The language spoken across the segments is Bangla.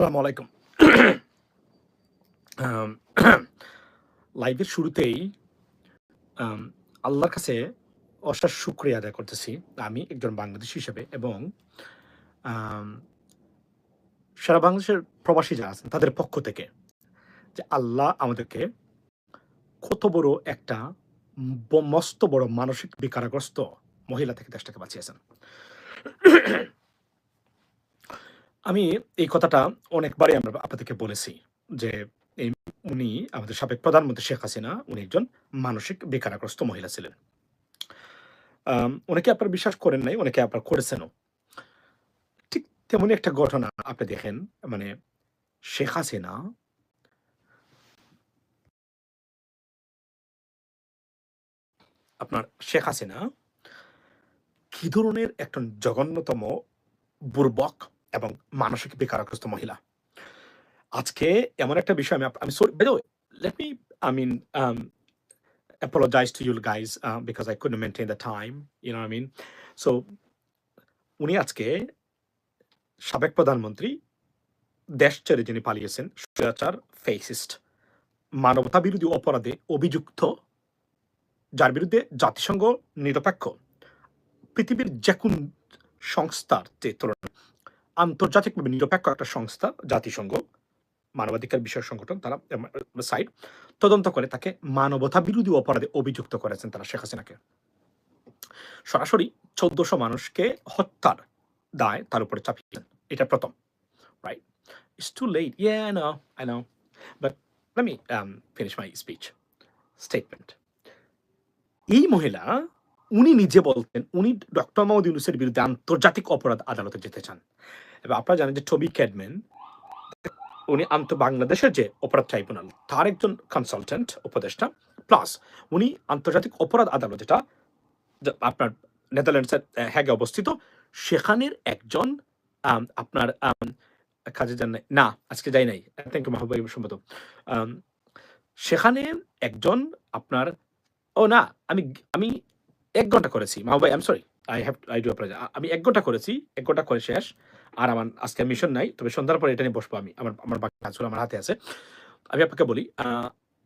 আসসালামু আলাইকুম। লাইভের শুরুতেই আল্লাহর কাছে অশেষ শুক্রিয়া আদায় করতেছি, আমি একজন বাংলাদেশি হিসেবে এবং সারা বাংলাদেশের প্রবাসী যারা আছেন, তাদের পক্ষ থেকে যে আল্লাহ আমাদেরকে কত বড় একটা মস্ত বড় মানসিক বিকারগ্রস্ত মহিলা থেকে দেশটাকে বাঁচিয়েছেন। আমি এই কথাটা অনেকবারই আমরা আপনাদেরকে বলেছি যে উনি আমাদের সাবেক প্রধানমন্ত্রী শেখ হাসিনা, উনি একজন মানসিক বেকারাগ্রস্ত মহিলা ছিলেন। অনেকে আপনার বিশ্বাস করেন নাই, অনেকে আপনারা করেছেনও। ঠিক তেমনই একটা ঘটনা আপনি দেখেন মানে শেখ হাসিনা আপনার শেখ হাসিনা কি ধরনের একজন জঘন্যতম বুর্বক এবং মানসিক বেকারগ্রস্ত মহিলা আজকে এমন একটা বিষয় আমি আমি sorry let me I mean apologize to you guys uh, because I couldn't maintain the time. You know what উনি আজকে সাবেক প্রধানমন্ত্রী দেশ ছেড়ে যিনি পালিয়েছেন স্বৈরাচার ফেসিস্ট মানবতা বিরোধী অপরাধে অভিযুক্ত যার বিরুদ্ধে জাতিসংঘ নিরপেক্ষ পৃথিবীর যে কোন সংস্থার যে তুলনায় আন্তর্জাতিকভাবে নিরপেক্ষ একটা সংস্থা, জাতিসংঘ, মানবাধিকার বিষয়ক সংগঠন, তারা সাইড তদন্ত করে তাকে মানবতা বিরোধী অপরাধে অভিযুক্ত করেছেন তারা, শেখ হাসিনাকে। সরাসরি চোদ্দশো মানুষকে হত্যার দায় তার উপরে চাপিয়েছেন এটা প্রথম রাইট ইটস টু লেট ইয়ে I know I know but এই মহিলা, উনি নিজে বলতেন, উনি ডক্টর মোহাম্মদ ইউনুসের বিরুদ্ধে আন্তর্জাতিক অপরাধ আদালতে যেতে চান। এবার আপনারা জানেন যে টবি ক্যাডম্যান উনি আন্ত বাংলাদেশের যে অপরাধ ট্রাইব্যুনাল তার একজন কনসালটেন্ট উপদেষ্টা প্লাস উনি আন্তর্জাতিক অপরাধ আদালত যেটা আপনার নেদারল্যান্ডসের হ্যাগে অবস্থিত সেখানের একজন আপনার কাজে নাই। না আজকে যাই নাই। থ্যাংক ইউ মাহবুব আম, সেখানে একজন আপনার ও না আমি আমি এক ঘণ্টা করেছি। Mahbub I sorry I have I do আমি এক ঘণ্টা করেছি, এক ঘণ্টা করে শেষ। আর আমার আজকে মিশন নাই, তবে সন্ধ্যার পরে এটা নিয়ে বসবো আমি। আমার আমার বাকি কাজগুলো আমার হাতে আছে। আমি আপনাকে বলি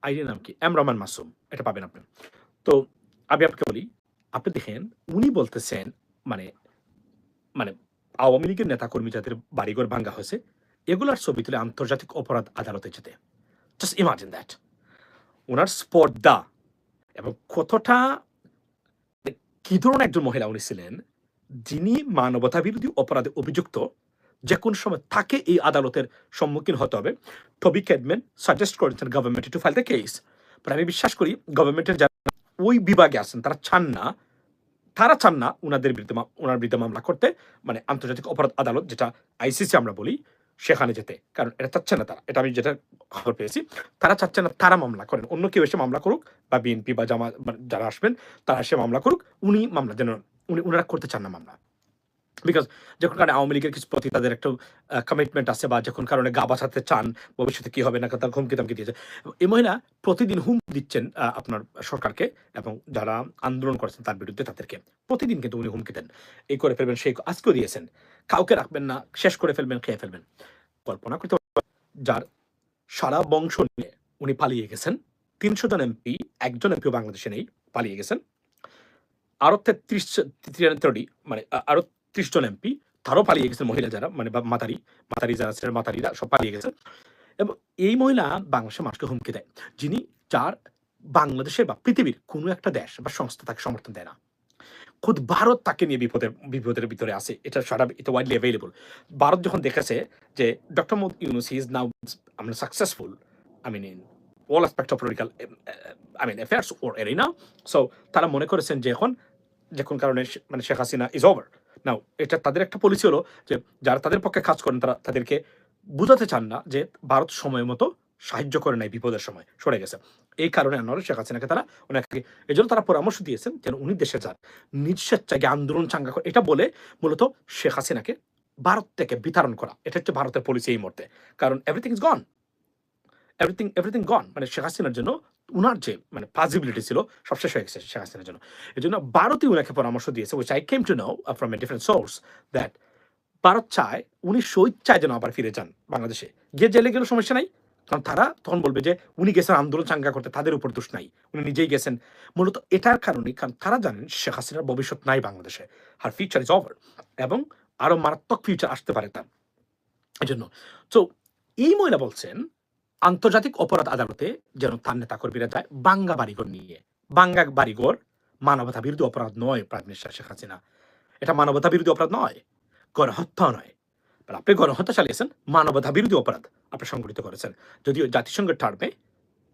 আইডির নাম কি? এম রহমান মাসুম, এটা পাবেন আপনি। তো আমি আপনাকে বলি, আপনি দেখেন, উনি বলতেছেন মানে মানে আওয়ামী লীগের নেতাকর্মী যাদের বাড়িঘর ভাঙ্গা হয়েছে, এগুলার ছবি তুলে আন্তর্জাতিক অপরাধ আদালতে যেতে। জাস্ট ইমাজিন দ্যাট ওনার স্পর্ধা এবং কতটা কি ধরনের একজন মহিলা উনি ছিলেন যিনি মানবতা বিরোধী অপরাধে অভিযুক্ত? যে কোন সময় তাকে এই আদালতের সম্মুখীন হতে হবে। টবি ক্যাডম্যান সাজেস্ট করেছেন government to file the case but আমি বিশ্বাস করি গভর্নমেন্টের যারা ওই বিভাগে আছেন, তারা চান না, তারা চান না ওনাদের বিরুদ্ধে ওনার বিরুদ্ধে মামলা করতে। মানে আন্তর্জাতিক অপরাধ আদালত, যেটা আইসিসি আমরা বলি সেখানে যেতে। কারণ এটা চাচ্ছে না তারা। এটা আমি যেটা খবর পেয়েছি, তারা চাচ্ছে না তারা মামলা করেন। অন্য কেউ এসে মামলা করুক বা বিএনপি বা জামা মানে যারা আসবেন, তারা এসে মামলা করুক, উনি মামলা যেন উনি ওনারা করতে চান না মামলা। বিকজ যখন কারণে আওয়ামী লীগের কিছু প্রতি তাদের একটা কমিটমেন্ট আছে বা যখন কারণে গা বাঁচাতে চান, ভবিষ্যতে কি হবে না তার হুমকি দামকি দিয়েছে। এই মহিলা প্রতিদিন হুম দিচ্ছেন আপনার সরকারকে এবং যারা আন্দোলন করেছেন তার বিরুদ্ধে তাদেরকে। প্রতিদিন কিন্তু উনি হুমকি দেন। এই করে ফেলবেন, সেই আজকেও দিয়েছেন। কাউকে রাখবেন না, শেষ করে ফেলবেন, খেয়ে ফেলবেন। কল্পনা করতে যার সারা বংশ নিয়ে উনি পালিয়ে গেছেন, তিনশো জন এমপি, একজন এমপিও বাংলাদেশে নেই, পালিয়ে গেছেন। আরও তেত্রিশ তেরোটি মানে আ- আরও ত্রিশ জন এমপি, তারও পালিয়ে গেছেন মহিলা যারা মানে মাতারি মাতারি যারা ছিলেন, মাতারিরা সব পালিয়ে গেছেন এবং এই মহিলা বাংলাদেশের মানুষকে হুমকি দেয়, যিনি যার বাংলাদেশের বা পৃথিবীর কোনো একটা দেশ বা সংস্থা তাকে সমর্থন দেয় না। খুদ ভারত তাকে নিয়ে বিপদের বিপদের ভিতরে আছে, এটা সারা, এটা ওয়াইডলি অ্যাভেলেবল ভারত যখন দেখেছে যে ডক্টর মোদ ইউনুস ইজ নাও আমরা successful I mean in all aspect of political I mean affairs or arena so তারা মনে করেছেন যে এখন, যে কোন কারণে মানে Sheikh Hasina is over now এটা তাদের একটা পলিসি হলো যে যারা তাদের পক্ষে কাজ করেন, তারা তাদেরকে বুঝাতে চান না যে ভারত সময় মতো সাহায্য করে নাই বিপদের সময়। সরে গেছে। এই কারণে আনোয়ার শেখ হাসিনাকে তারা ওনাকে, এই জন্য তারা পরামর্শ দিয়েছেন যেন উনি দেশে যান। নিজ স্বেচ্ছাকে আন্দোলন চাঙ্গা করে, এটা বলে মূলত শেখ হাসিনাকে ভারত থেকে বিতরণ করা। এটা হচ্ছে ভারতের পলিসি এই মুহূর্তে। কারণ everything is gone everything everything gone মানে শেখ হাসিনার জন্য উনার যে মানে পসিবিলিটি ছিল, সব শেষ হয়ে গেছে শেখ হাসিনার জন্য। এই জন্য ভারতই উনাকে পরামর্শ দিয়েছে which I came to know from a different source that Bharat চায়, উনি স্বেচ্ছায় যেন আবার ফিরে যান বাংলাদেশে। গিয়ে জেলে গেলেও সমস্যা নাই, কারণ তারা তখন বলবে যে, উনি গেছেন আন্দোলন চাঙ্গা করতে, তাদের উপর দোষ নাই, উনি নিজেই গেছেন। মূলত এটার কারণে, কারণ তারা জানেন শেখ হাসিনার ভবিষ্যৎ নাই বাংলাদেশে আর ফিউচার ইজ ওভার এবং আরও মারাত্মক ফিউচার আসতে পারে তার। এই জন্য তো এই মহিলা বলছেন আন্তর্জাতিক অপরাধ আদালতে যেন তার নেতা কর্মীরা যায় বাঙ্গা বাড়িঘর নিয়ে। বাঙ্গা বাড়িঘর মানবতা বিরোধী অপরাধ নয় প্রাইম মিনিস্টার শেখ হাসিনা। এটা মানবতা বিরোধী অপরাধ নয়, গণহত্যা নয়। আপনি গণহত্যা চালিয়েছেন মানবতা বিরোধী অপরাধ আপনি সংগঠিত করেছেন। যদিও জাতিসংঘের টার্মে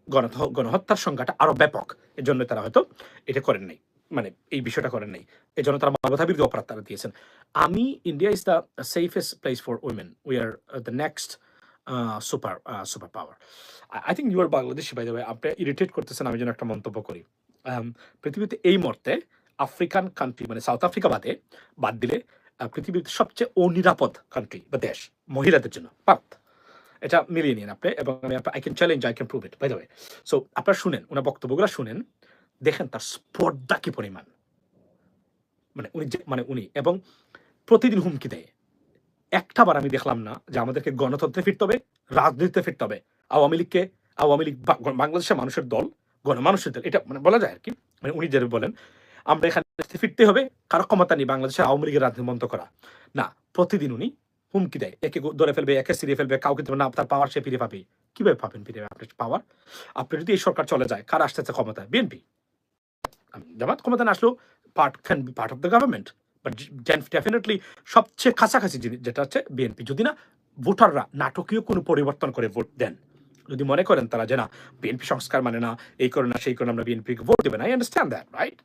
গণ গণহত্যার সংখ্যাটা আরও ব্যাপক। এর জন্য তারা হয়তো এটা করেন নাই মানে এই বিষয়টা করেন নাই। এই জন্য তারা মানবতা বিরোধী অপরাধ তারা দিয়েছেন। আমি India is the safest place for women we are the next super super power I think your Bangladeshi by the আপনি ইরিটেট করতেছেন, আমি যেন একটা মন্তব্য করি। পৃথিবীতে এই মুহূর্তে আফ্রিকান কান্ট্রি মানে সাউথ আফ্রিকা বাদে বাদ দিলে পৃথিবীর সবচেয়ে অনিরাপদ কান্ট্রি বা দেশ মহিলাদের জন্য, ভারত। এটা মিলিয়ে নিন আপনি এবং আমি I can challenge I can prove it by the so আপনারা শুনেন, ওনার বক্তব্যগুলো শুনেন, দেখেন তার স্পর্ধা কি পরিমাণ। মানে উনি মানে উনি এবং প্রতিদিন হুমকি দেয়। একটা বার আমি দেখলাম না যে আমাদেরকে গণতন্ত্রে ফিরতে হবে, রাজনীতিতে ফিরতে হবে। আওয়ামী লীগকে, আওয়ামী লীগ বাংলাদেশের মানুষের দল গণমানুষের দল এটা মানে বলা যায় আর কি। মানে উনি যেটা বলেন, আমরা এখানে ফিরতে হবে, কারও ক্ষমতা নেই বাংলাদেশের আওয়ামী লীগের রাজনীতি বন্ধ করা। না, প্রতিদিন উনি হুমকি দেয়, একে ধরে ফেলবে, একে সিরিয়ে ফেলবে, কাউকে দেবে না, তার পাওয়ার সে ফিরে পাবে। কীভাবে পাবেন ফিরে আপনি পাওয়ার আপনি যদি এই সরকার চলে যায়, কার আসতেছে ক্ষমতায়? বিএনপি জামাত ক্ষমতা না আসলেও part can be part of the government but definitely সবচেয়ে কাছাকাছি যেটা হচ্ছে বিএনপি যদি না ভোটাররা নাটকীয় কোনো পরিবর্তন করে ভোট দেন যদি মনে করেন তারা যে না বিএনপি সংস্কার মানে না এই করে না সেই করে না আমরা বিএনপিকে ভোট দেবেন I understand that right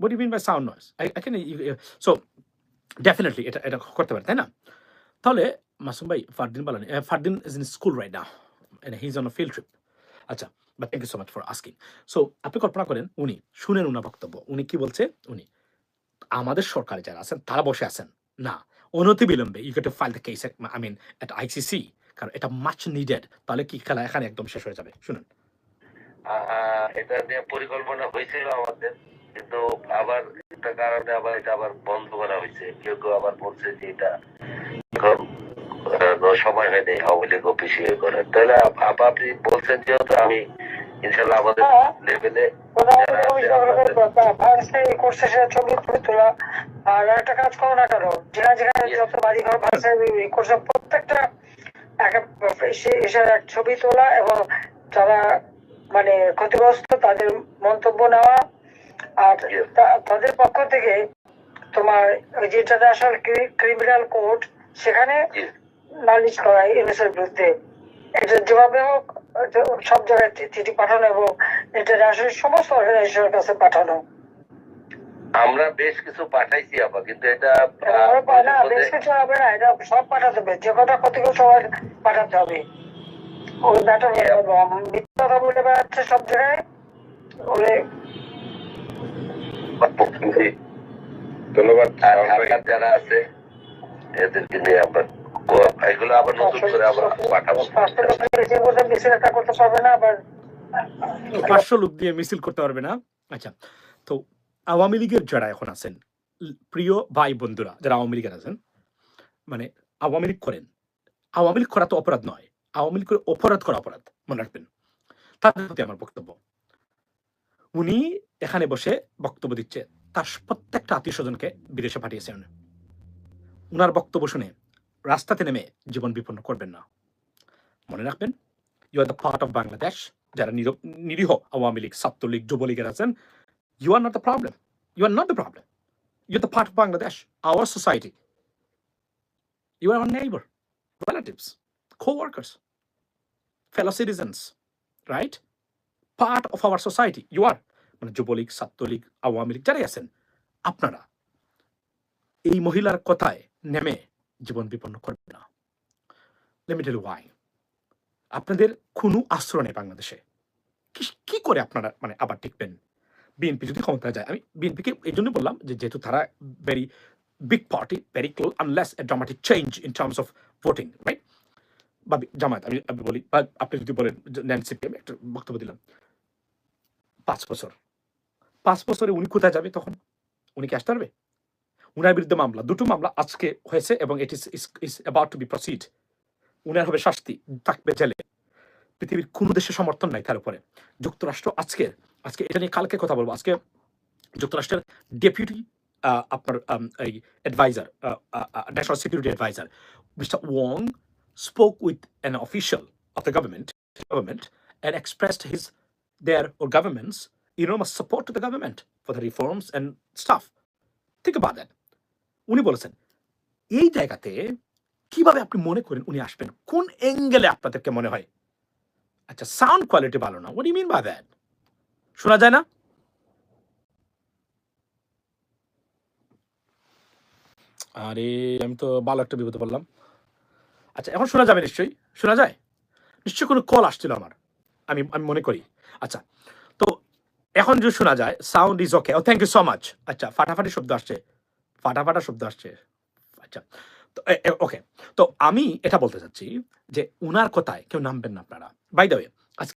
What do you mean by sound noise? I, so definitely এটা এটা করতে পারে তাই না? তাহলে মাসুম ভাই ফারদিন বলেন Fardin is in school right now and he is on field trip আচ্ছা but thank you so much for asking so আপনি কল্পনা করেন উনি শুনেন উনার বক্তব্য উনি কি বলছে? উনি আমাদের সরকারে যারা আছেন তারা বসে আছেন। না অনতি বিলম্বে you get file the case I mean at ICC কারণ এটা মাচ নিডেড তাহলে কি খেলা এখানে একদম শেষ হয়ে যাবে? শুনুন। এটা নিয়ে পরিকল্পনা হয়েছিল আমাদের কিন্তু আবার একটা কারণে আবার এটা আবার বন্ধ করা হয়েছে। কেউ কেউ আবার বলছে যে এটা সময় হয়নি আওয়ামী লীগ অফিসে করার। তাহলে আপ- আপ- আপনি বলছেন যেহেতু আমি ইনশাল্লাহ আমাদের হ্যাঁ। লেভেলে করছে সেটা ছবি তুলে তোলা আর একটা কাজ করো না কেন? যেখানে যেখানে যত বাড়ি ঘর করছে প্রত্যেকটা এক ছবি তোলা এবং যারা মানে ক্ষতিগ্রস্ত তাদের মন্তব্য নেওয়া। আর তাদের পক্ষ থেকে তোমার ওই যে ইন্টারন্যাশনাল ক্রিমিনাল কোর্ট সেখানে নালিশ করা এনএসের বিরুদ্ধে। এটা যেভাবে হোক সব জায়গায় চিঠি পাঠানো এবং ইন্টারন্যাশনাল সমস্ত অর্গানাইজেশনের কাছে পাঠানো। আমরা বেশ কিছু পাঠাইছি আবার কিন্তু এটা এটা বেশ কিছু হবে না এটা সব পাঠাতে হবে যে কটা ক্ষতিগ্রস্ত সবাই পাঠাতে হবে। ওই ব্যাটার মিথ্যা কথা বলে বেড়াচ্ছে সব জায়গায় ওরে ধন্যবাদ যারা আছে এদেরকে নিয়ে আবার এগুলো আবার নতুন করে আবার পাঠাবো। পাঁচশো লোক দিয়ে মিছিল করতে পারবে না? আচ্ছা তো আওয়ামী লীগের যারা এখন আছেন প্রিয় ভাই বন্ধুরা, যারা আওয়ামী লীগের আছেন মানে আওয়ামী লীগ করেন, আওয়ামী লীগ করা তো অপরাধ নয়, আওয়ামী লীগ করে অপরাধ করা অপরাধ, মনে রাখবেন। তাদের প্রতি আমার বক্তব্য। উনি এখানে বসে বক্তব্য দিচ্ছে, তার প্রত্যেকটা আত্মীয় স্বজনকে বিদেশে পাঠিয়েছে উনি উনার বক্তব্য শুনে রাস্তাতে নেমে জীবন বিপন্ন করবেন না মনে রাখবেন you are the part of Bangladesh যারা নির- নিরীহ আওয়ামী লীগ ছাত্রলীগ যুবলীগের আছেন you are not the problem you are not the problem you the part of Bangladesh our society you are our neighbour relatives, co-workers, fellow citizens, right? Part of our society. You. মানে যুবলীগ ছাত্রলীগ আওয়ামী লীগ যারাই আছেন আপনারা এই মহিলার কথায় নেমে জীবন বিপন্ন করবেন না লিমিটেড ওয়াই আপনাদের কোনো আশ্রয় নেই বাংলাদেশে। কি- করে আপনারা মানে আবার টিকবেন বিএনপি যদি ক্ষমতায় যায়, আমি বিএনপিকে এই জন্য বললাম যে যেহেতু তারা very big party very close unless a dramatic change in terms of voting right B- Jamaat, আমি আমি বলি, বা আপনি যদি বলেন ন্যান্সিপি আমি একটা বক্তব্য দিলাম। পাঁচ বছর। পাঁচ বছরে উনি কোথায় যাবে তখন? উনি কি আসতে পারবে? উনার বিরুদ্ধে মামলা, দুটো মামলা আজকে হয়েছে এবং it is is about to be proceed উনার হবে শাস্তি, থাকবে জেলে। পৃথিবীর কোনো দেশে সমর্থন নাই তার উপরে। যুক্তরাষ্ট্র আজকে আজকে এটা নিয়ে কালকে কথা বলব। আজকে যুক্তরাষ্ট্রের ডেপুটি আপনার এই adviser national security adviser mister Wong spoke with an official of the government government, and expressed his, their or government's enormous support to the government for the reforms and staff Think about that. উনি বলেছেন, এই জায়গাতে কীভাবে আপনি মনে করেন উনি আসবেন? কোন অ্যাঙ্গেলে আপনাদেরকে মনে হয়? আচ্ছা সাউন্ড কোয়ালিটি ভালো না। ইউ মিন বাই শোনা যায় না? আরে, আমি তো ভালো একটা বিপদে বললাম আচ্ছা এখন শোনা যাবে নিশ্চয়ই? শোনা যায়? নিশ্চয়ই কোনো কল আসছিল আমার। আমি আমি মনে করি। আচ্ছা তো এখন যদি শোনা যায় sound is okay oh thank you so much আচ্ছা ফাটাফাটি শব্দ আসছে। ফাটাফাটা শব্দ আসছে। আচ্ছা তো ওকে তো আমি এটা বলতে চাচ্ছি যে উনার কথায় কেউ নামবেন না আপনারা। By the way